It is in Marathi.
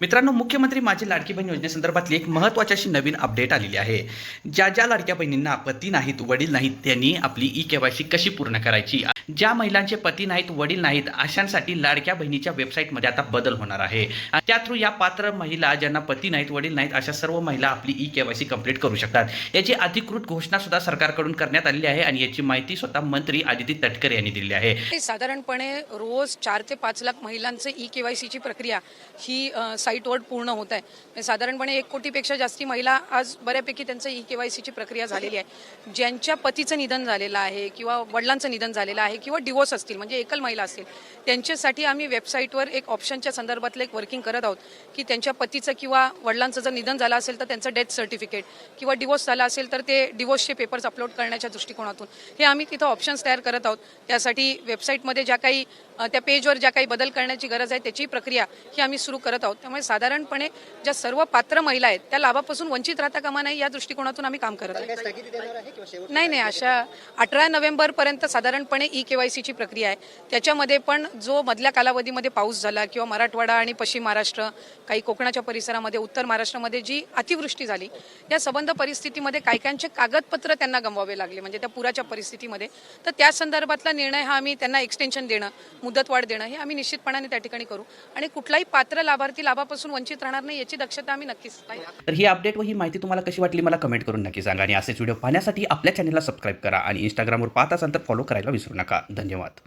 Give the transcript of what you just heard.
मित्रांनो मुख्यमंत्री माझी लाडकी बहीण योजनेसंदर्भातली एक महत्त्वाची अशी नवीन अपडेट आलेली आहे. ज्या ज्या लाडक्या बहिणींना पती नाहीत वडील नाहीत त्यांनी आपली ई के वाय सी कशी पूर्ण करायची? ज्या महिलांचे पती नाहीत वडील नाहीत अशांसाठी लाडक्या बहिणीच्या वेबसाईटमध्ये आता बदल होणार आहे. त्या थ्रू या पात्र महिला ज्यांना पती नाहीत वडील नाहीत अशा सर्व महिला आपली E K Y C complete करू शकतात. याची अधिकृत घोषणा सुद्धा सरकारकडून करण्यात आलेली आहे आणि याची माहिती स्वतः मंत्री आदिती तटकरे यांनी दिली आहे. साधारणपणे रोज चार ते पाच लाख महिलांचं ई के वाय प्रक्रिया ही साईटवर पूर्ण होत आहे. म्हणजे साधारणपणे एक कोटीपेक्षा जास्ती महिला आज बऱ्यापैकी त्यांचं ई के वाय सीची प्रक्रिया झालेली आहे. ज्यांच्या पतीचं निधन झालेलं आहे किंवा वडिलांचं निधन झालेलं आहे किंवा डिवोर्स असतील म्हणजे एकल महिला असतील त्यांच्यासाठी आम्ही वेबसाईटवर एक ऑप्शनच्या संदर्भातलं एक वर्किंग करत आहोत की त्यांच्या पतीचं किंवा वडिलांचं जर निधन झालं असेल तर त्यांचं डेथ सर्टिफिकेट किंवा डिवोर्स झाला असेल तर ते डिवोर्सचे पेपर्स अपलोड करण्याच्या दृष्टिकोनातून हे आम्ही तिथं ऑप्शन्स तयार करत आहोत. त्यासाठी वेबसाईटमध्ये ज्या काही त्या पेजवर ज्या काही बदल करण्याची गरज आहे त्याची प्रक्रिया ही आम्ही सुरू करत आहोत. त्यामुळे साधारणपणे ज्या सर्व पात्र महिला आहेत त्या लाभापासून वंचित राहता कामा नाही या दृष्टिकोनातून आम्ही काम करत आहोत. नाही नाही अशा अठरा नोव्हेंबर पर्यंत साधारणपणे ई के वाय सीची प्रक्रिया आहे. त्याच्यामध्ये पण जो मधल्या कालावधीमध्ये पाऊस झाला किंवा मराठवाडा आणि पश्चिम महाराष्ट्र काही कोकणाच्या परिसरामध्ये उत्तर महाराष्ट्रामध्ये जी अतिवृष्टी झाली या संबंध परिस्थितीमध्ये काही काहींचे कागदपत्र त्यांना गमवावे लागले. म्हणजे त्या पुराच्या परिस्थितीमध्ये. तर त्या संदर्भातला निर्णय हा आम्ही त्यांना एक्सटेन्शन देणं मुदतवाढ देणं हे आम्ही निश्चितपणाने त्या ठिकाणी करू. आणि कुठलाही पात्र लाभार्थी लाभापासून वंचित राहणार नाही याची दक्षता आम्ही नक्कीच तर ही अपडेट व ही माहिती तुम्हाला कशी वाटली मला कमेंट करून नक्की सांगा आणि असेच व्हिडिओ पाहण्यासाठी आपल्या चॅनलला सबस्क्राईब करा आणि इंस्टाग्रामवर पाहत असाल तर फॉलो करायला विसरू नका. धन्यवाद.